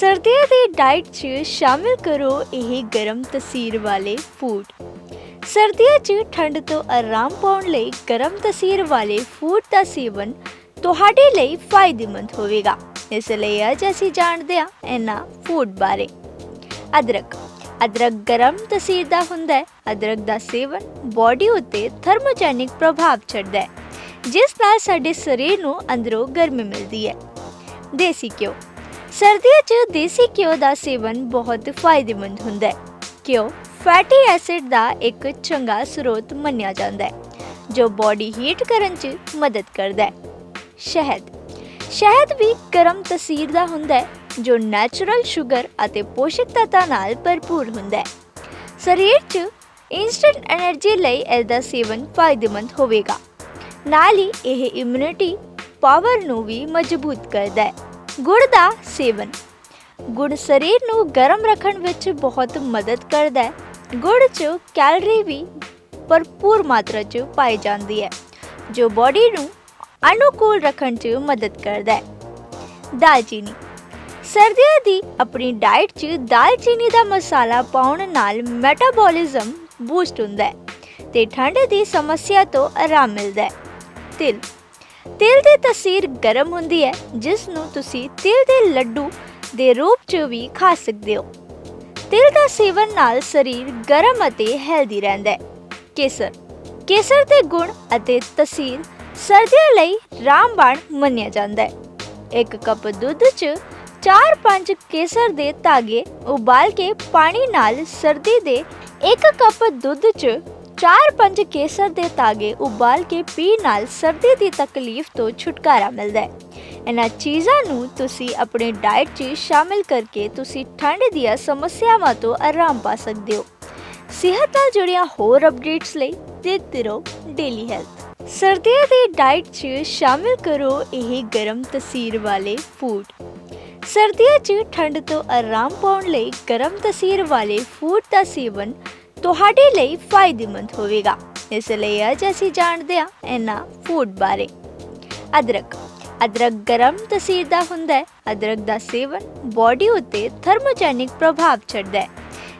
ਸਰਦੀਆਂ ਦੀ ਡਾਈਟ 'ਚ ਸ਼ਾਮਿਲ ਕਰੋ ਇਹ ਗਰਮ ਤਸੀਰ ਵਾਲੇ ਫੂਡ। ਸਰਦੀਆਂ 'ਚ ਠੰਡ ਤੋਂ ਆਰਾਮ ਪਾਉਣ ਲਈ ਗਰਮ ਤਸੀਰ ਵਾਲੇ ਫੂਡ ਦਾ ਸੇਵਨ ਤੁਹਾਡੇ ਲਈ ਫਾਇਦੇਮੰਦ ਹੋਵੇਗਾ। ਇਸ ਲਈ ਅੱਜ ਅਸੀਂ ਜਾਣਦੇ ਹਾਂ ਇਹਨਾਂ ਫੂਡ ਬਾਰੇ। ਅਦਰਕ। ਅਦਰਕ ਗਰਮ ਤਸੀਰ ਦਾ ਹੁੰਦਾ ਹੈ। ਅਦਰਕ ਦਾ ਸੇਵਨ ਬਾਡੀ ਉੱਤੇ ਥਰਮੋਜੈਨਿਕ ਪ੍ਰਭਾਵ ਛੱਡਦਾ ਹੈ, ਜਿਸ ਨਾਲ ਸਾਡੇ ਸਰੀਰ ਨੂੰ ਅੰਦਰੋਂ ਗਰਮੀ ਮਿਲਦੀ ਹੈ। ਦੇਸੀ ਘਿਓ। ਸਰਦੀਆਂ 'ਚ ਦੇਸੀ ਘਿਓ ਦਾ ਸੇਵਨ ਬਹੁਤ ਫਾਇਦੇਮੰਦ ਹੁੰਦਾ ਹੈ। ਘਿਓ ਫੈਟੀ ਐਸਿਡ ਦਾ ਇੱਕ ਚੰਗਾ ਸਰੋਤ ਮੰਨਿਆ ਜਾਂਦਾ ਹੈ, ਜੋ ਬੋਡੀ ਹੀਟ ਕਰਨ 'ਚ ਮਦਦ ਕਰਦਾ ਹੈ। ਸ਼ਹਿਦ ਸ਼ਹਿਦ ਵੀ ਗਰਮ ਤਸੀਰ ਦਾ ਹੁੰਦਾ ਹੈ, ਜੋ ਨੈਚੁਰਲ ਸ਼ੂਗਰ ਅਤੇ ਪੋਸ਼ਕ ਤੱਤਾਂ ਨਾਲ ਭਰਪੂਰ ਹੁੰਦਾ ਹੈ। ਸਰੀਰ 'ਚ ਇਨਸਟੈਂਟ એનર્ਜੀ ਲਈ ਇਸ ਦਾ ਸੇਵਨ ਫਾਇਦੇਮੰਦ ਹੋਵੇਗਾ। ਨਾਲ ਹੀ ਇਹ ਇਮਿਊਨਿਟੀ ਪਾਵਰ ਨੂੰ ਵੀ ਮਜ਼ਬੂਤ ਕਰਦਾ ਹੈ। ਗੁੜ ਦਾ ਸੇਵਨ। ਗੁੜ ਸਰੀਰ ਨੂੰ ਗਰਮ ਰੱਖਣ ਵਿੱਚ ਬਹੁਤ ਮਦਦ ਕਰਦਾ ਹੈ। ਗੁੜ 'ਚ ਕੈਲਰੀ ਵੀ ਭਰਪੂਰ ਮਾਤਰਾ 'ਚ ਪਾਈ ਜਾਂਦੀ ਹੈ, ਜੋ ਬਾਡੀ ਨੂੰ ਅਨੁਕੂਲ ਰੱਖਣ 'ਚ ਮਦਦ ਕਰਦਾ ਹੈ। ਦਾਲਚੀਨੀ। ਸਰਦੀਆਂ ਦੀ ਆਪਣੀ ਡਾਈਟ 'ਚ ਦਾਲਚੀਨੀ ਦਾ ਮਸਾਲਾ ਪਾਉਣ ਨਾਲ ਮੈਟਾਬੋਲਿਜ਼ਮ ਬੂਸਟ ਹੁੰਦਾ ਹੈ ਤੇ ਠੰਡ ਦੀ ਸਮੱਸਿਆ ਤੋਂ ਆਰਾਮ ਮਿਲਦਾ ਹੈ। ਤਿਲ। ਤਿਲ ਦੀ ਤਸੀਰ ਗਰਮ ਹੁੰਦੀ ਹੈ, ਜਿਸ ਨੂੰ ਤੁਸੀਂ ਤਿਲ ਦੇ ਲੱਡੂ ਦੇ ਰੂਪ 'ਚ ਵੀ ਖਾ ਸਕਦੇ ਹੋ। ਤਿਲ ਦਾ ਸੇਵਨ ਨਾਲ ਸਰੀਰ ਗਰਮ ਅਤੇ ਹੈਲਦੀ ਰਹਿੰਦਾ ਹੈ। ਕੇਸਰ। ਕੇਸਰ ਦੇ ਗੁਣ ਅਤੇ ਤਸੀਰ ਸਰਦੀਆਂ ਲਈ ਰਾਮਬਾਣ ਮੰਨਿਆ ਜਾਂਦਾ ਹੈ। ਇੱਕ ਕੱਪ ਦੁੱਧ 'ਚ 4-5 ਕੇਸਰ ਦੇ ਧਾਗੇ ਉਬਾਲ ਕੇ ਪਾਣੀ ਨਾਲ ਸਰਦੀ ਦੇ ਇੱਕ ਕੱਪ ਦੁੱਧ 'ਚ 4-5 ਕੇਸਰ ਦੇ ਧਾਗੇ ਉਬਾਲ ਕੇ ਪੀਣ ਨਾਲ ਸਰਦੀ ਦੀ ਤਕਲੀਫ ਤੋਂ ਛੁਟਕਾਰਾ ਮਿਲਦਾ ਹੈ। ਇਹਨਾਂ ਚੀਜ਼ਾਂ ਨੂੰ ਤੁਸੀਂ ਆਪਣੀ ਡਾਈਟ 'ਚ ਸ਼ਾਮਿਲ ਕਰਕੇ ਤੁਸੀਂ ਠੰਡ ਦੀਆਂ ਸਮੱਸਿਆਵਾਂ ਤੋਂ ਆਰਾਮ ਪਾ ਸਕਦੇ ਹੋ। ਸਿਹਤ ਨਾਲ ਜੁੜੀਆਂ ਹੋਰ ਅਪਡੇਟਸ ਲਈ ਦੇਖਦੇ ਰਹੋ ਡੇਲੀ ਹੈਲਥ ਸਰਦੀਆਂ ਦੀ ਡਾਈਟ 'ਚ ਸ਼ਾਮਿਲ ਕਰੋ ਇਹ ਗਰਮ ਤਸੀਰ ਵਾਲੇ ਫੂਡ। ਸਰਦੀਆਂ 'ਚ ਠੰਡ ਤੋਂ ਆਰਾਮ ਪਾਉਣ ਲਈ ਗਰਮ ਤਸੀਰ ਵਾਲੇ ਫੂਡ ਦਾ ਸੇਵਨ ਤੁਹਾਡੇ ਲਈ ਫਾਇਦੇਮੰਦ ਹੋਵੇਗਾ। ਇਸ ਲਈ ਅੱਜ ਅਸੀਂ ਜਾਣਦੇ ਹਾਂ ਇਹਨਾਂ ਫੂਡ ਬਾਰੇ। ਅਦਰਕ। ਅਦਰਕ ਗਰਮ ਤਸੀਰ ਦਾ ਹੁੰਦਾ ਹੈ। ਅਦਰਕ ਦਾ ਸੇਵਨ ਬਾਡੀ ਉੱਤੇ ਥਰਮੋਜੈਨਿਕ ਪ੍ਰਭਾਵ ਛੱਡਦਾ ਹੈ,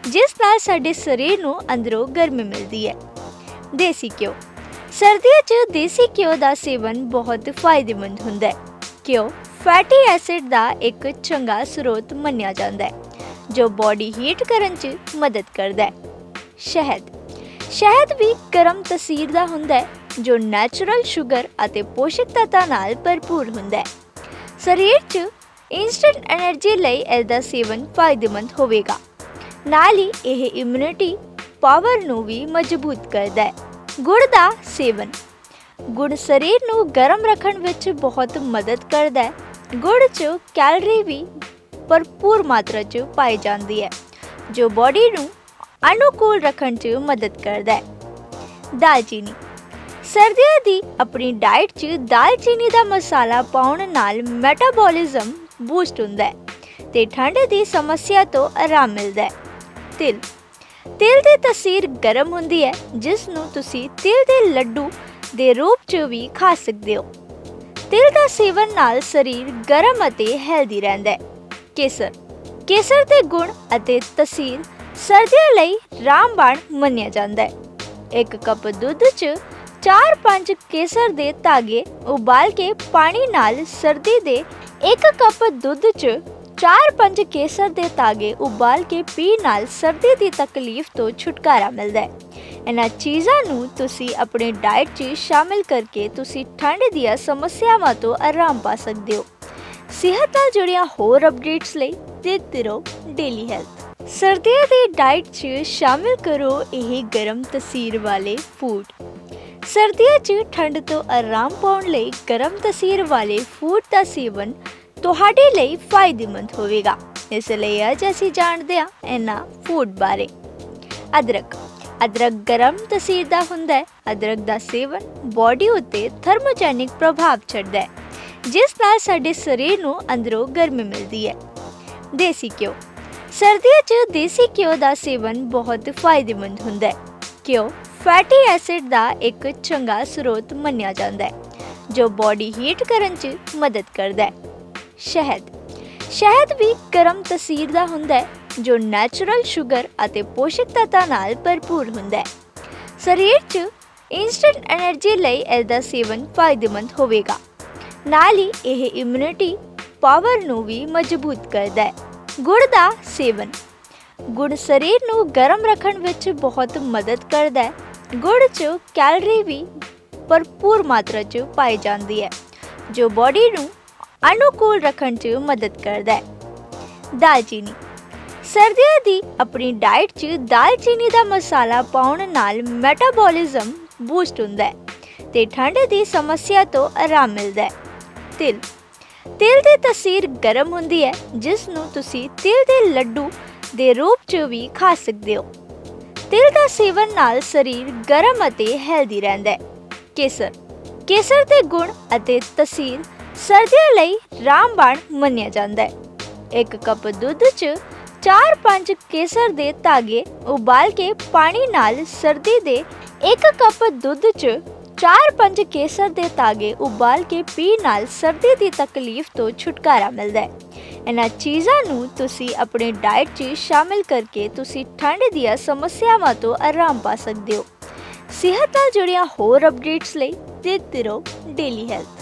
ਜਿਸ ਨਾਲ ਸਾਡੇ ਸਰੀਰ ਨੂੰ ਅੰਦਰੋਂ ਗਰਮੀ ਮਿਲਦੀ ਹੈ। ਦੇਸੀ ਘਿਓ। ਸਰਦੀਆਂ 'ਚ ਦੇਸੀ ਘਿਓ ਦਾ ਸੇਵਨ ਬਹੁਤ ਫਾਇਦੇਮੰਦ ਹੁੰਦਾ ਹੈ। ਘਿਓ ਫੈਟੀ ਐਸਿਡ ਦਾ ਇੱਕ ਚੰਗਾ ਸਰੋਤ ਮੰਨਿਆ ਜਾਂਦਾ ਹੈ, ਜੋ ਬਾਡੀ ਹੀਟ ਕਰਨ 'ਚ ਮਦਦ ਕਰਦਾ ਹੈ। ਸ਼ਹਿਦ। ਸ਼ਹਿਦ ਵੀ ਗਰਮ ਤਸੀਰ ਦਾ ਹੁੰਦਾ ਹੈ, ਜੋ ਨੈਚੁਰਲ ਸ਼ੂਗਰ ਅਤੇ ਪੋਸ਼ਕ ਤੱਤਾਂ ਨਾਲ ਭਰਪੂਰ ਹੁੰਦਾ ਹੈ। ਸਰੀਰ 'ਚ ਇਨਸਟੈਂਟ એનર્ਜੀ ਲਈ ਇਸ ਦਾ ਸੇਵਨ ਫਾਇਦੇਮੰਦ ਹੋਵੇਗਾ। ਨਾਲ ਹੀ ਇਹ ਇਮਿਊਨਿਟੀ ਪਾਵਰ ਨੂੰ ਵੀ ਮਜ਼ਬੂਤ ਕਰਦਾ ਹੈ। ਗੁੜ ਦਾ ਸੇਵਨ। ਗੁੜ ਸਰੀਰ ਨੂੰ ਗਰਮ ਰੱਖਣ ਵਿੱਚ ਬਹੁਤ ਮਦਦ ਕਰਦਾ ਹੈ। ਗੁੜ 'ਚ ਕੈਲਰੀ ਵੀ ਭਰਪੂਰ ਮਾਤਰਾ 'ਚ ਪਾਈ ਜਾਂਦੀ ਹੈ, ਜੋ ਬਾਡੀ ਨੂੰ ਅਨੁਕੂਲ ਰੱਖਣ 'ਚ ਮਦਦ ਕਰਦਾ ਹੈ। ਦਾਲਚੀਨੀ। ਸਰਦੀਆਂ ਦੀ ਆਪਣੀ ਡਾਈਟ 'ਚ ਦਾਲਚੀਨੀ ਦਾ ਮਸਾਲਾ ਪਾਉਣ ਨਾਲ ਮੈਟਾਬੋਲਿਜ਼ਮ ਬੂਸਟ ਹੁੰਦਾ ਹੈ ਤੇ ਠੰਡ ਦੀ ਸਮੱਸਿਆ ਤੋਂ ਆਰਾਮ ਮਿਲਦਾ ਹੈ। ਤਿਲ। ਤਿਲ ਦੀ ਤਸੀਰ ਗਰਮ ਹੁੰਦੀ ਹੈ, ਜਿਸ ਨੂੰ ਤੁਸੀਂ ਤਿਲ ਦੇ ਲੱਡੂ ਦੇ ਰੂਪ 'ਚ ਵੀ ਖਾ ਸਕਦੇ ਹੋ। ਤਿਲ ਦਾ ਸੇਵਨ ਨਾਲ ਸਰੀਰ ਗਰਮ ਅਤੇ ਹੈਲਦੀ ਰਹਿੰਦਾ ਹੈ। ਕੇਸਰ। ਕੇਸਰ ਦੇ ਗੁਣ ਅਤੇ ਤਸੀਰ ਸਰਦੀਆਂ ਲਈ ਰਾਮਬਾਣ ਮੰਨਿਆ ਜਾਂਦਾ ਹੈ। ਇੱਕ ਕੱਪ ਦੁੱਧ 'ਚ 4-5 ਕੇਸਰ ਦੇ ਧਾਗੇ ਉਬਾਲ ਕੇ ਪਾਣੀ ਨਾਲ ਸਰਦੀ ਦੇ ਇੱਕ ਕੱਪ ਦੁੱਧ 'ਚ 4-5 ਕੇਸਰ ਦੇ ਧਾਗੇ ਉਬਾਲ ਕੇ ਪੀਣ ਨਾਲ ਸਰਦੀ ਦੀ ਤਕਲੀਫ ਤੋਂ ਛੁਟਕਾਰਾ ਮਿਲਦਾ ਹੈ। ਇਹਨਾਂ ਚੀਜ਼ਾਂ ਨੂੰ ਤੁਸੀਂ ਆਪਣੇ ਡਾਈਟ 'ਚ ਸ਼ਾਮਿਲ ਕਰਕੇ ਤੁਸੀਂ ਠੰਡ ਦੀਆਂ ਸਮੱਸਿਆਵਾਂ ਤੋਂ ਆਰਾਮ ਪਾ ਸਕਦੇ ਹੋ। ਸਿਹਤ ਨਾਲ ਜੁੜੀਆਂ ਹੋਰ ਅਪਡੇਟਸ ਲਈ ਦੇਖਦੇ ਰਹੋ ਡੇਲੀ ਹੈਲਥ। ਸਰਦੀਆਂ ਦੀ ਡਾਈਟ 'ਚ ਸ਼ਾਮਿਲ ਕਰੋ ਇਹ ਗਰਮ ਤਸੀਰ ਵਾਲੇ ਫੂਡ। ਸਰਦੀਆਂ 'ਚ ਠੰਡ ਤੋਂ ਆਰਾਮ ਪਾਉਣ ਲਈ ਗਰਮ ਤਸੀਰ ਵਾਲੇ ਫੂਡ ਦਾ ਸੇਵਨ ਤੁਹਾਡੇ ਲਈ ਫਾਇਦੇਮੰਦ ਹੋਵੇਗਾ। ਇਸ ਲਈ ਅੱਜ ਅਸੀਂ ਜਾਣਦੇ ਹਾਂ ਇਹਨਾਂ ਫੂਡ ਬਾਰੇ। ਅਦਰਕ। ਅਦਰਕ ਗਰਮ ਤਸੀਰ ਦਾ ਹੁੰਦਾ ਹੈ। ਅਦਰਕ ਦਾ ਸੇਵਨ ਬਾਡੀ ਉੱਤੇ ਥਰਮੋਜੈਨਿਕ ਪ੍ਰਭਾਵ ਛੱਡਦਾ ਹੈ, ਜਿਸ ਨਾਲ ਸਾਡੇ ਸਰੀਰ ਨੂੰ ਅੰਦਰੋਂ ਗਰਮੀ ਮਿਲਦੀ ਹੈ। ਦੇਸੀ ਘਿਓ। ਸਰਦੀਆਂ 'ਚ ਦੇਸੀ ਘਿਓ ਦਾ ਸੇਵਨ ਬਹੁਤ ਫਾਇਦੇਮੰਦ ਹੁੰਦਾ ਹੈ। ਘਿਓ ਫੈਟੀ ਐਸਿਡ ਦਾ ਇੱਕ ਚੰਗਾ ਸਰੋਤ ਮੰਨਿਆ ਜਾਂਦਾ ਹੈ, ਜੋ ਬੋਡੀ ਹੀਟ ਕਰਨ 'ਚ ਮਦਦ ਕਰਦਾ ਹੈ। ਸ਼ਹਿਦ ਸ਼ਹਿਦ ਵੀ ਗਰਮ ਤਸੀਰ ਦਾ ਹੁੰਦਾ ਹੈ, ਜੋ ਨੈਚੁਰਲ ਸ਼ੂਗਰ ਅਤੇ ਪੋਸ਼ਕ ਤੱਤਾਂ ਨਾਲ ਭਰਪੂਰ ਹੁੰਦਾ ਹੈ। ਸਰੀਰ 'ਚ ਇਨਸਟੈਂਟ એનર્ਜੀ ਲਈ ਇਸ ਦਾ ਸੇਵਨ ਫਾਇਦੇਮੰਦ ਹੋਵੇਗਾ। ਨਾਲ ਹੀ ਇਹ ਇਮਿਊਨਿਟੀ ਪਾਵਰ ਨੂੰ ਵੀ ਮਜ਼ਬੂਤ ਕਰਦਾ ਹੈ। ਗੁੜ ਦਾ ਸੇਵਨ। ਗੁੜ ਸਰੀਰ ਨੂੰ ਗਰਮ ਰੱਖਣ ਵਿੱਚ ਬਹੁਤ ਮਦਦ ਕਰਦਾ ਹੈ। ਗੁੜ 'ਚ ਕੈਲਰੀ ਵੀ ਭਰਪੂਰ ਮਾਤਰਾ 'ਚ ਪਾਈ ਜਾਂਦੀ ਹੈ, ਜੋ ਬਾਡੀ ਨੂੰ ਅਨੁਕੂਲ ਰੱਖਣ 'ਚ ਮਦਦ ਕਰਦਾ ਹੈ। ਦਾਲਚੀਨੀ। ਸਰਦੀਆਂ ਦੀ ਆਪਣੀ ਡਾਈਟ 'ਚ ਦਾਲਚੀਨੀ ਦਾ ਮਸਾਲਾ ਪਾਉਣ ਨਾਲ ਮੈਟਾਬੋਲਿਜ਼ਮ ਬੂਸਟ ਹੁੰਦਾ ਹੈ ਤੇ ਠੰਡ ਦੀ ਸਮੱਸਿਆ ਤੋਂ ਆਰਾਮ ਮਿਲਦਾ ਹੈ। ਤਿਲ। ਤਿਲ ਦੀ ਤਸੀਰ ਗਰਮ ਹੁੰਦੀ ਹੈ, ਜਿਸ ਨੂੰ ਤੁਸੀਂ ਤਿਲ ਦੇ ਲੱਡੂ ਦੇ ਰੂਪ 'ਚ ਵੀ ਖਾ ਸਕਦੇ ਹੋ। ਤਿਲ ਦਾ ਸੇਵਨ ਨਾਲ ਸਰੀਰ ਗਰਮ ਅਤੇ ਹੈਲਦੀ ਰਹਿੰਦਾ ਹੈ। ਕੇਸਰ। ਕੇਸਰ ਦੇ ਗੁਣ ਅਤੇ ਤਸੀਰ ਸਰਦੀਆਂ ਲਈ ਰਾਮਬਾਣ ਮੰਨਿਆ ਜਾਂਦਾ ਹੈ। ਇੱਕ ਕੱਪ ਦੁੱਧ 'ਚ 4-5 ਕੇਸਰ ਦੇ ਧਾਗੇ ਉਬਾਲ ਕੇ ਪਾਣੀ ਨਾਲ ਸਰਦੀ ਦੇ ਇੱਕ ਕੱਪ ਦੁੱਧ 'ਚ 4-5 ਕੇਸਰ ਦੇ ਧਾਗੇ ਉਬਾਲ ਕੇ ਪੀਣ ਨਾਲ ਸਰਦੀ ਦੀ ਤਕਲੀਫ ਤੋਂ ਛੁਟਕਾਰਾ ਮਿਲਦਾ ਹੈ। ਇਹਨਾਂ ਚੀਜ਼ਾਂ ਨੂੰ ਤੁਸੀਂ ਆਪਣੇ ਡਾਈਟ 'ਚ ਸ਼ਾਮਿਲ ਕਰਕੇ ਤੁਸੀਂ ਠੰਡ ਦੀਆਂ ਸਮੱਸਿਆਵਾਂ ਤੋਂ ਆਰਾਮ ਪਾ ਸਕਦੇ ਹੋ। ਸਿਹਤ ਨਾਲ ਜੁੜੀਆਂ ਹੋਰ ਅਪਡੇਟਸ ਲਈ ਦੇਖਦੇ ਰਹੋ ਡੇਲੀ ਹੈਲਥ।